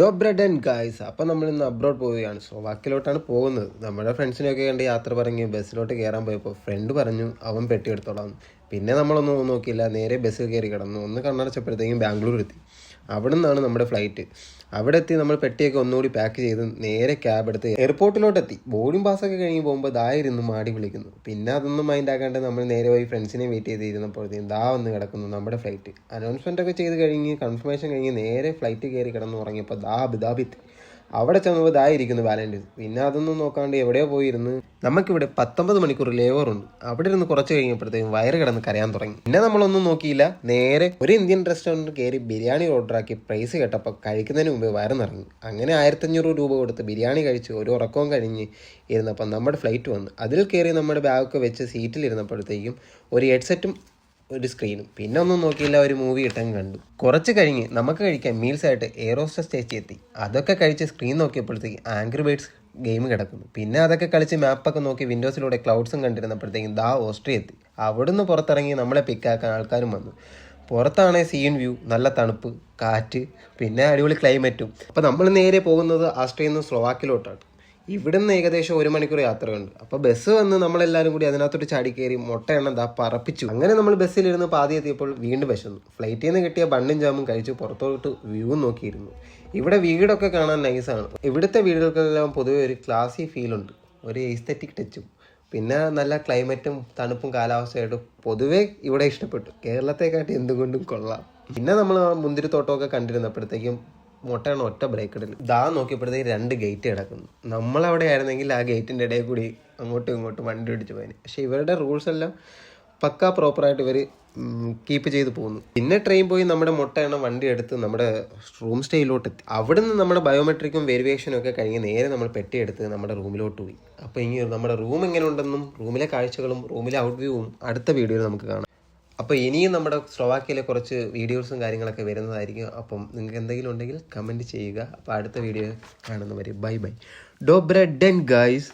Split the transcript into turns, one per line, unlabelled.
ഡോബ്രഡൻ guys അപ്പം നമ്മൾ ഇന്ന് അബ്രോഡ് പോവുകയാണ്. സ്ലോവാക്കിലോട്ടാണ് പോകുന്നത്. നമ്മുടെ ഫ്രണ്ട്സിനെയൊക്കെ കണ്ട് യാത്ര പറഞ്ഞ് ബസ്സിലോട്ട് കയറാൻ പോയപ്പോൾ ഫ്രണ്ട് പറഞ്ഞു അവൻ പെട്ടി എടുത്തോളാം. പിന്നെ നമ്മളൊന്നും നോക്കിയില്ല. നേരെ ബസ്സിൽ കയറി കിടന്നു. ഒന്ന് കണ്ണടച്ചപ്പോഴത്തേക്കും ബാംഗ്ലൂർ എത്തി അവിടെ നിന്നാണ് നമ്മുടെ ഫ്ലൈറ്റ്. അവിടെ എത്തി നമ്മൾ പെട്ടിയൊക്കെ ഒന്നുകൂടി പാക്ക് ചെയ്ത് നേരെ ക്യാബ് എടുത്ത് എയർപോർട്ടിലോട്ട് എത്തി ബോർഡിംഗ് പാസ്സൊക്കെ കഴിഞ്ഞ് പോകുമ്പോൾ ദായിരുന്നു മാടി വിളിക്കുന്നു. പിന്നെ അതൊന്നും മൈൻഡ് ആക്കാണ്ട് നമ്മൾ നേരെ പോയി ഫ്രണ്ട്സിനെ വെയിറ്റ് ചെയ്തിരുന്നപ്പോഴത്തേക്കും ദാ വന്ന് കിടക്കുന്നു നമ്മുടെ ഫ്ലൈറ്റ് അനൗൺസ്മെന്റ് ഒക്കെ ചെയ്ത് കഴിഞ്ഞ് കൺഫർമേഷൻ കഴിഞ്ഞ് നേരെ ഫ്ലൈറ്റ് കയറി കിടന്നു ദാ അബുദാബിത്ത്. അവിടെ ചെന്നപ്പോൾ ഇതായിരിക്കുന്നു വാലന്റൈൻസ് പിന്നെ അതൊന്നും നോക്കാണ്ട് എവിടെയോ പോയിരുന്നു. നമുക്കിവിടെ പത്തൊമ്പത് മണിക്കൂർ ലേവർ ഉണ്ട്. അവിടെ ഇരുന്ന് കുറച്ച് കഴിഞ്ഞപ്പോഴത്തേക്കും വയറ് കിടന്ന് കരയാൻ തുടങ്ങി. പിന്നെ നമ്മളൊന്നും നോക്കിയില്ല. നേരെ ഒരു ഇന്ത്യൻ റെസ്റ്റോറന്റ് കയറി ബിരിയാണി ഓർഡറാക്കി പ്രൈസ് കേട്ടപ്പോൾ കഴിക്കുന്നതിന് മുമ്പ് വയറ് നിറഞ്ഞു അങ്ങനെ ആയിരത്തഞ്ഞൂറ് രൂപ കൊടുത്ത് ബിരിയാണി കഴിച്ച് ഒരു ഉറക്കവും കഴിഞ്ഞ് ഇരുന്നപ്പോൾ നമ്മുടെ ഫ്ലൈറ്റ് വന്നു. അതിൽ കയറി നമ്മുടെ ബാഗൊക്കെ വെച്ച് സീറ്റിലിരുന്നപ്പോഴത്തേക്കും ഒരു ഹെഡ്സെറ്റും ഒരു സ്ക്രീനും പിന്നെ ഒന്നും നോക്കിയില്ല ഒരു മൂവി കിട്ടാൻ കണ്ടു. കുറച്ച് കഴിഞ്ഞ് നമുക്ക് കഴിക്കാൻ മീൽസ് ആയിട്ട് എയറോസ്റ്റസ് ചേച്ചി എത്തി. അതൊക്കെ കഴിച്ച് സ്ക്രീൻ നോക്കിയപ്പോഴത്തേക്ക് ആംഗ്രി ബേഡ്സ് ഗെയിം കിടക്കുന്നു. പിന്നെ അതൊക്കെ കളിച്ച് മാപ്പൊക്കെ നോക്കി വിൻഡോസിലൂടെ ക്ലൗഡ്സും കണ്ടിരുന്നപ്പോഴത്തേക്കും ദാ ഓസ്ട്രിയ എത്തി. അവിടുന്ന് പുറത്തിറങ്ങി നമ്മളെ പിക്കാക്കാൻ ആൾക്കാരും വന്നു. പുറത്താണെ സീൻ വ്യൂ നല്ല തണുപ്പ് കാറ്റ് പിന്നെ അടിപൊളി ക്ലൈമറ്റും അപ്പോൾ നമ്മൾ നേരെ പോകുന്നത് ആസ്ട്രിയയിൽ നിന്ന് സ്ലോവാക്കിലോട്ടാണ് ഇവിടുന്ന് ഏകദേശം ഒരു മണിക്കൂർ യാത്രയുണ്ട്. അപ്പോൾ ബസ് വന്ന് നമ്മളെല്ലാവരും കൂടി അതിനകത്തോട്ട് ചാടി കയറി മുട്ട എണ്ണ ദാ പറപ്പിച്ചു. അങ്ങനെ നമ്മൾ ബസ്സിലിരുന്ന് പാതി എത്തിയപ്പോൾ വീണ്ടും വിശന്നു. ഫ്ലൈറ്റിൽ നിന്ന് കിട്ടിയ ബണ്ണും ജാമും കഴിച്ച് പുറത്തോട്ട് വ്യൂ നോക്കിയിരുന്നു. ഇവിടെ വീടൊക്കെ കാണാൻ നൈസാണ് ഇവിടുത്തെ വീടുകൾക്കെല്ലാം പൊതുവെ ഒരു ക്ലാസി ഫീലുണ്ട് ഒരു എസ്തറ്റിക് ടച്ചും പിന്നെ നല്ല ക്ലൈമറ്റും തണുപ്പും കാലാവസ്ഥയായിട്ടും പൊതുവേ ഇവിടെ ഇഷ്ടപ്പെട്ടു. കേരളത്തെക്കാട്ടി എന്തുകൊണ്ടും കൊള്ളാം. പിന്നെ നമ്മൾ മുന്തിരിത്തോട്ടമൊക്കെ കണ്ടിരുന്നപ്പോഴത്തേക്കും മുട്ടയാണ് ഒറ്റ ബ്രേക്ക് ഇടൽ ദാ നോക്കിയപ്പോഴത്തേക്ക് രണ്ട് ഗേറ്റ് കിടക്കുന്നു. നമ്മളവിടെ ആയിരുന്നെങ്കിൽ ആ ഗേറ്റിന്റെ ഇടയിൽ കൂടി അങ്ങോട്ടും ഇങ്ങോട്ടും വണ്ടി ഓടിച്ച് പോയതിന് പക്ഷേ ഇവരുടെ റൂൾസ് എല്ലാം പക്കാ പ്രോപ്പറായിട്ട് ഇവർ കീപ്പ് ചെയ്ത് പോകുന്നു. പിന്നെ ട്രെയിൻ പോയി നമ്മുടെ മുട്ടയെണ്ണം വണ്ടി എടുത്ത് നമ്മുടെ റൂം സ്റ്റേയിലോട്ട് എത്തി. അവിടെ നിന്ന് നമ്മുടെ ബയോമെട്രിക്കും വെരിഫിക്കേഷനും ഒക്കെ കഴിഞ്ഞ് നേരെ നമ്മൾ പെട്ടി എടുത്ത് നമ്മുടെ റൂമിലോട്ട് പോയി. അപ്പോൾ ഇനി നമ്മുടെ റൂം എങ്ങനെ ഉണ്ടെന്നും റൂമിലെ കാഴ്ചകളും റൂമിലെ ഔട്ട് വ്യൂവും അടുത്ത വീഡിയോയിൽ നമുക്ക് കാണാം. അപ്പോൾ ഇനിയും നമ്മുടെ സ്ലോവാക്കിയയിലെ കുറച്ച് വീഡിയോസും കാര്യങ്ങളൊക്കെ വരുന്നതായിരിക്കും. അപ്പം നിങ്ങൾക്ക് എന്തെങ്കിലും ഉണ്ടെങ്കിൽ കമന്റ് ചെയ്യുക. അപ്പോൾ അടുത്ത വീഡിയോ കാണുന്നവരെ ബൈ ബൈ. ഡോബ്ര ഡെൻ ഗൈസ്.